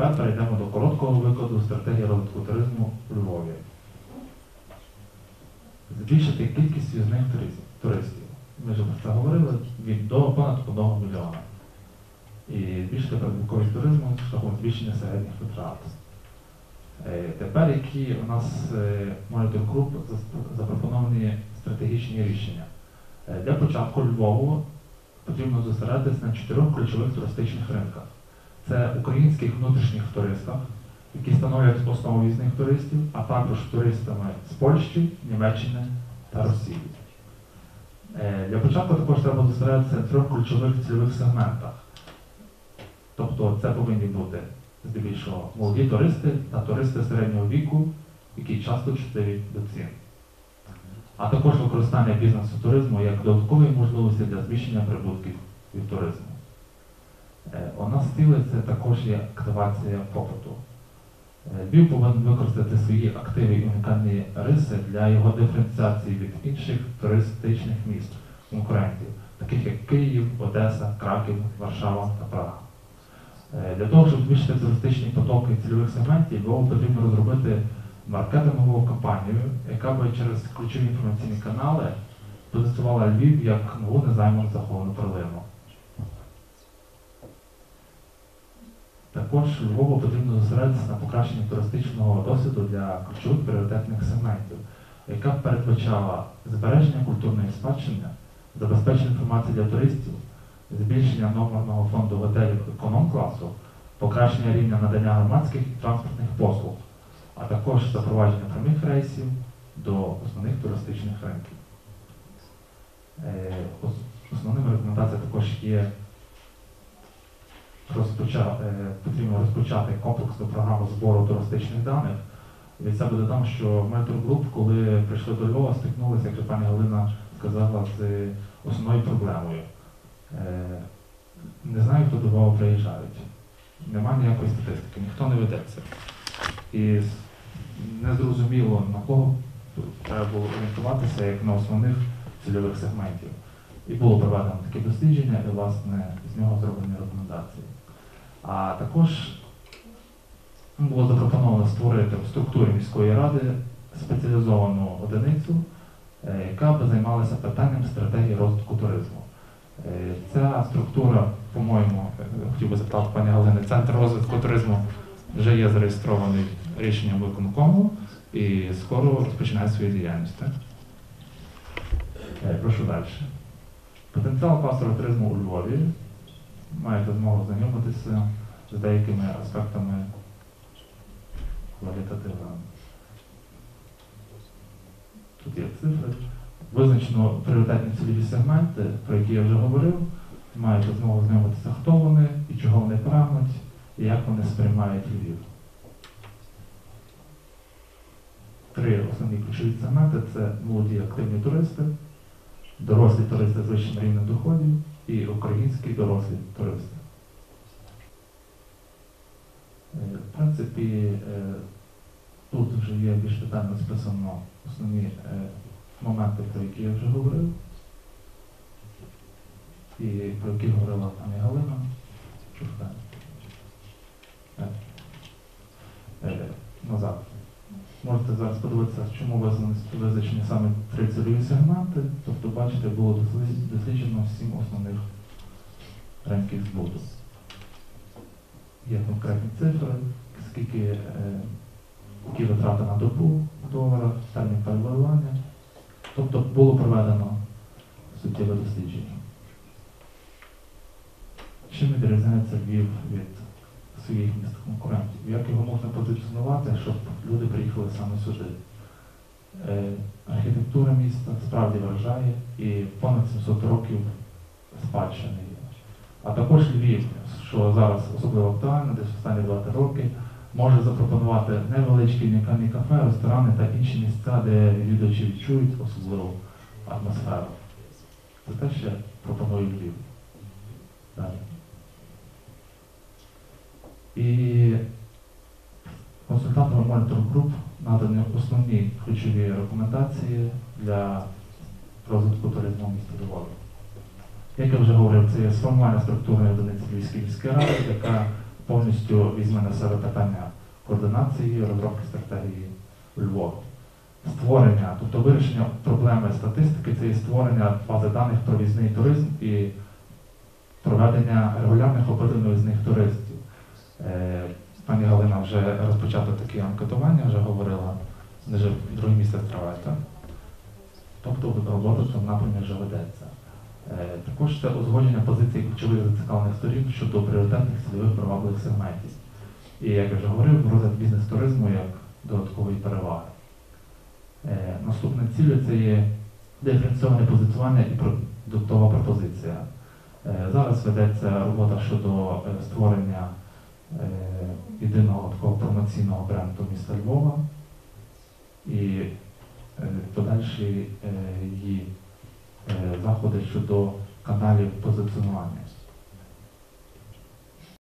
тепер перейдемо до короткого викладу стратегії розвитку туризму у Львові. Збільшити кількість в'їзних туристів-. Ми вже про це говорили від до понад 1 мільйона. І збільшити прибутковість туризму шляхом збільшення середніх витрат. Е, Тепер які у нас е, Monitor Group запропоновані стратегічні рішення. Е, Для початку Львову потрібно зосередитися на чотирьох ключових туристичних ринках. Це українських внутрішніх туристах, які становлять основу візних туристів, а також туристами з Польщі, Німеччини та Росії. Е, Для початку також треба зосередитися на трьох ключових цільових сегментах. Тобто це повинні бути здебільшого молоді туристи та туристи середнього віку, які часто чутливі до цін. А також використання бізнесу туризму як додаткової можливості для збільшення прибутків від туризму. Е, У нас це також є активація попиту. Е, Львів повинен використати свої активи і унікальні риси для його диференціації від інших туристичних міст конкурентів, таких як Київ, Одеса, Краків, Варшава та Прага. Е, Для того, щоб збільшити туристичні потоки цільових сегментів, Львову потрібно розробити маркетингову кампанію, яка би через ключові інформаційні канали позиціювала Львів як нову незайману заховану перлину. Також Львову потрібно зосередитися на покращенні туристичного досвіду для ключових пріоритетних сегментів, яка передбачала збереження культурної спадщини, забезпечення інформації для туристів, збільшення номерного фонду готелів економ-класу, покращення рівня надання громадських і транспортних послуг, а також запровадження прямих рейсів до основних туристичних ринків. Е, Основними рекомендаціями також є розпоча- е, потрібно розпочати комплексну програму збору туристичних даних. Від себе додам, що Metro Group, коли прийшли до Львова, стикнулися, як пані Галина сказала, з основною проблемою. Е, Не знаю, хто до Львова приїжджають. Немає ніякої статистики, ніхто не ведеться. І незрозуміло на кого треба було орієнтуватися як на основних цільових сегментів. І було проведено таке дослідження, і власне з нього зроблені рекомендації. А також було запропоновано створити в структурі міської ради спеціалізовану одиницю, е, яка би займалася питанням стратегії розвитку туризму. Е, Ця структура, по-моєму, е, хотів би запитати пані Галини, центр розвитку туризму вже є зареєстрований рішенням виконкому і скоро розпочинає свою діяльність. Прошу далі. Потенціал кластеру туризму у Львові. Маєте змогу знайомитися з деякими аспектами квалітативами. Тут є цифри. Визначено пріоритетні цільові сегменти, про які я вже говорив. Маєте змогу знайомитися, хто вони і чого вони прагнуть, і як вони сприймають Львів. Три основні ключові сегменти це молоді активні туристи, дорослі туристи з вищим рівнем доходів і українські дорослі туристи. Е, В принципі, е, тут вже є більш детально списано основні е, моменти, про які я вже говорив, і про які говорила пані Галина. Назад. Можете зараз подивитися, чому визначені саме три цільові сегменти. Тобто, бачите, було дослід- досліджено ринків збуту. Є конкретні цифри, скільки, е, які витрати на добу в доларах, термін перебування. Тобто було проведено суттєве дослідження. Чим відрізняється Львів від своїх міст конкурентів? Як його можна позиціонувати, щоб люди приїхали саме сюди? Е, архітектура міста справді вражає і понад 700 років спадщини. А також Львів, що зараз особливо актуально, десь останні 2 роки, може запропонувати невеличкі унікальні кафе, ресторани та інші місця, де відвідувачі відчують особливу атмосферу. Це те, що пропонує Львів. Далі. І консультантам Monitor Group надані основні ключові рекомендації для розвитку туризму в місті Львові. Як я вже говорив, це є сформування структурної одиниці Львівської міської ради, яка повністю візьме на себе питання координації, розробки стратегії у Львові. Створення, тобто вирішення проблеми статистики це і створення бази даних про візний туризм і проведення регулярних опитів візних туристів. Е, Пані Галина вже розпочато такі анкетування, вже говорила, вже другий місяць тривають, так? Тобто робота в цьому напрямі вже ведеться. Також це узгодження позицій ключових зацікавлених сторін щодо пріоритетних цільових привабливих сегментів. І як я вже говорив, розвиток бізнес-туризму як додаткової переваги. Е, Наступне цілею це є диференційоване позиціонування і продуктова пропозиція. Е, Зараз ведеться робота щодо е, створення е, єдиного такого промоційного бренду міста Львова і е, подальші е, її е, заходи щодо каналів позиціонування.